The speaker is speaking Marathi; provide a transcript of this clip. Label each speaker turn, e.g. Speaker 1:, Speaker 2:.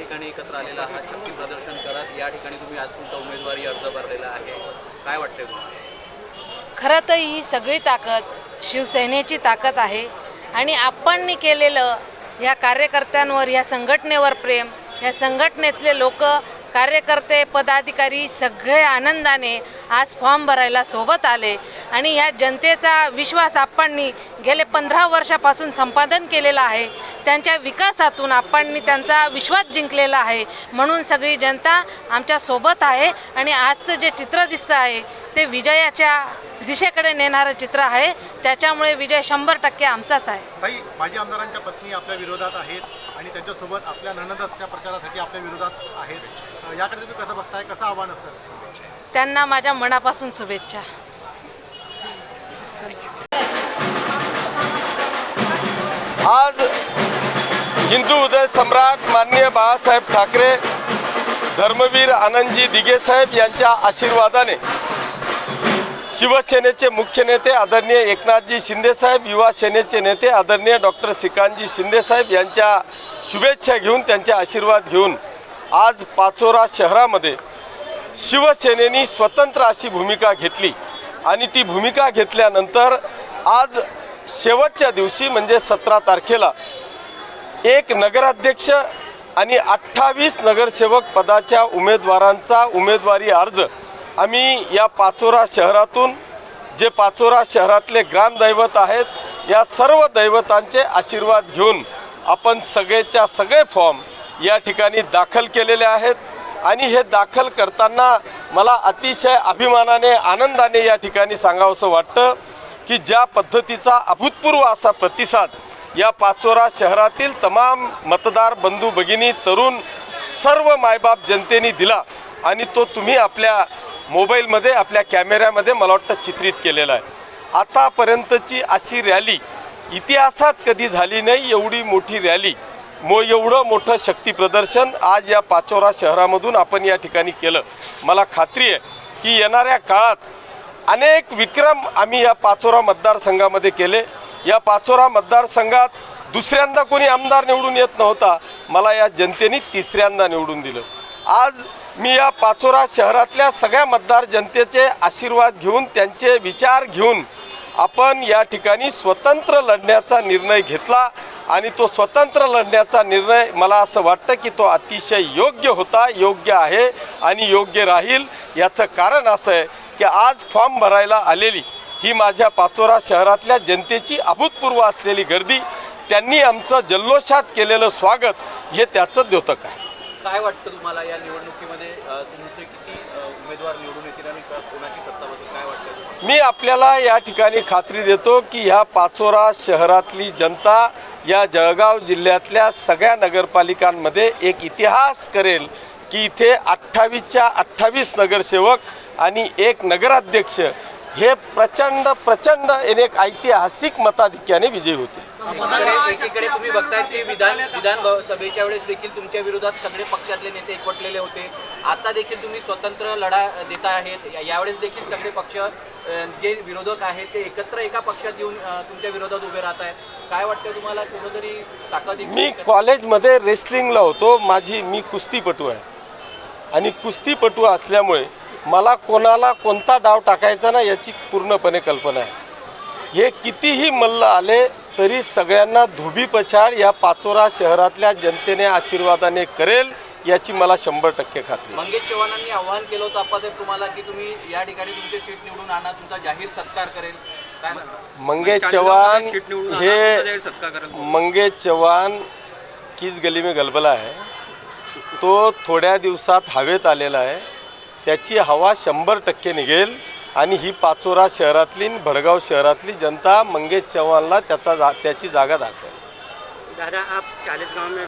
Speaker 1: ठिकाणी एकत्र आलेला आहात शक्ती प्रदर्शन करत या ठिकाणी तुम्ही आज तुमचा उमेदवारी अर्ज भरलेला आहे. काय वाटतंय तुम्हाला?
Speaker 2: खरं तर ही सगळी ताकद शिवसेनेची ताकद आहे आणि आपण केलेलं ह्या कार्यकर्त्यांवर ह्या संघटनेवर प्रेम ह्या संघटनेतले लोक कार्यकर्ते पदाधिकारी सगळे आनंदाने आज फॉर्म भरायला सोबत आले आणि ह्या जनतेचा विश्वास आपणनी गेले पंधरा वर्षापासून संपादन केलेला आहे. त्यांच्या विकासातून आपणनी त्यांचा विश्वास जिंकलेला आहे. म्हणून सगळी जनता आमच्यासोबत आहे आणि आजचं जे चित्र दिसतं आहे ते विजयाच्या दिशेकडे नेणारं चित्र आहे. त्याच्यामुळे विजय शंभर टक्के आमचाच आहे.
Speaker 3: माजी आमदारांच्या पत्नी आपल्या विरोधात आहेत. आणि त्यांच्यासोबत आपल्या नणंदच त्या प्रचारासाठी आपल्या विरोधात आहेत. याकडे तुम्ही कसं बघताय? कसं आव्हान असतं?
Speaker 2: त्यांना माझ्या मनापासून शुभेच्छा.
Speaker 4: आज हिंदू उदय सम्राट माननीय बाळासाहेब ठाकरे धर्मवीर आनंदजी दिघे साहेब यांच्या आशीर्वादाने शिवसेनेचे मुख्य नेते आदरणीय एकनाथजी शिंदेसाहेब युवा सेनेचे नेते आदरणीय डॉक्टर श्रीकांतजी शिंदेसाहेब यांच्या शुभेच्छा घेऊन त्यांचे आशीर्वाद घेऊन आज पाचोरा शहरामध्ये शिवसेनेनी स्वतंत्र अशी भूमिका घेतली. आणि ती भूमिका घेतल्यानंतर आज शेवटच्या दिवशी म्हणजे सतरा तारखेला एक नगराध्यक्ष आणि अठ्ठावीस नगरसेवक पदाच्या उमेदवारांचा उमेदवारी अर्ज आम्ही या पाचोरा शहरातून जे पाचोरा शहरातले ग्रामदैवत आहेत या सर्व दैवतांचे आशीर्वाद घेऊन आपण सगळेच्या सगळे फॉर्म या ठिकाणी दाखल केलेले आहेत. आणि हे दाखल करताना मला अतिशय अभिमानाने आनंदाने या ठिकाणी सांगावंसं वाटतं की ज्या पद्धतीचा अभूतपूर्व असा प्रतिसाद या पाचोरा शहरातील तमाम मतदार बंधू भगिनी तरुण सर्व मायबाप जनतेने दिला आणि तो तुम्ही आपल्या मोबाईलमध्ये आपल्या कॅमेऱ्यामध्ये मला वाटतं चित्रित केलेलं आहे. आतापर्यंतची अशी रॅली इतिहासात कधी झाली नाही एवढी मोठी रॅली. मो एवढं मोठं शक्ती प्रदर्शन आज या पाचोरा शहरामधून आपण या ठिकाणी केलं. मला खात्री आहे की येणाऱ्या काळात अनेक विक्रम आम्ही या पाचोरा मतदारसंघामध्ये केले. या पाचोरा मतदारसंघात दुसऱ्यांदा कोणी आमदार निवडून येत नव्हता. मला या जनतेने तिसऱ्यांदा निवडून दिलं. आज मी या पाचोरा शहरातल्या सगळ्या मतदार जनतेचे आशीर्वाद घेऊन त्यांचे विचार घेऊन आपण या ठिकाणी स्वतंत्र लढण्याचा निर्णय घेतला आणि तो स्वतंत्र लढण्याचा निर्णय मला असं वाटतं की तो अतिशय योग्य होता योग्य आहे आणि योग्य राहील. याचं कारण असं आहे की आज फॉर्म भरायला आलेली ही माझ्या पाचोरा शहरातल्या जनतेची अभूतपूर्व असलेली गर्दी त्यांनी आमचं जल्लोषात केलेलं स्वागत हे त्याचं द्योतक आहे.
Speaker 1: काय वाटतं तुम्हाला या निवडणुकीमध्ये? तुमचे किती उमेदवार निवडून येतील आणि कोणाची सत्ता बसेल? काय वाटतं
Speaker 4: मी आपल्याला या ठिकाणी खात्री देतो की ह्या पाचोरा शहरातली जनता या जळगाव जिल्ह्यातल्या सगळ्या नगरपालिकांमध्ये एक इतिहास करेल की इथे अठ्ठावीसच्या अठ्ठावीस नगरसेवक आणि एक नगराध्यक्ष हे प्रचंड प्रचंड एक ऐतिहासिक मताधिक्याने विजयी होते.
Speaker 1: एकीकडे तुम्ही बघताय की विधान विधान सभेच्या वेळेस देखील तुमच्या विरोधात सगळे पक्षातले नेते एकवटलेले होते. आता देखील तुम्ही स्वतंत्र लढा देता आहेत. यावेळेस देखील सगळे पक्ष जे विरोधक आहेत ते एकत्र एका पक्षात येऊन तुमच्या विरोधात उभे राहत आहेत. काय वाटतं तुम्हाला? कुठंतरी ताकद
Speaker 4: मी कॉलेजमध्ये रेसलिंगला होतो. माझी मी कुस्तीपटू आहे. आणि कुस्तीपटू असल्यामुळे मला कोणाला कोणता डाव टाकायचा ना याची पूर्णपणे कल्पना आहे हे कितीही मल्ल आले तरी सगळ्यांना धोबी पछाड या पाचोरा शहरातल्या जनतेने आशीर्वादाने करेल याची मला शंभर टक्के खात्री.
Speaker 1: मंगेश चव्हाणांनी आव्हान केलं होतं आप्पासाहेब तुम्हाला की तुम्ही या ठिकाणी तुमचे सीट निवडून आणा तुमचा जाहीर सत्कार करेल?
Speaker 4: मंगेश चौहान हे मंगेश चौहान किस गली में गलबला आहे तो थोड्या दिवसात हवेत आलेला आहे त्याची हवा शंभर टक्के निघेल. आणि ही पाचोरा शहरातली भडगाव शहरातली जनता मंगेश चव्हाणला त्याचा जा त्याची जागा दाखवेल.
Speaker 5: दादा आप चालीस में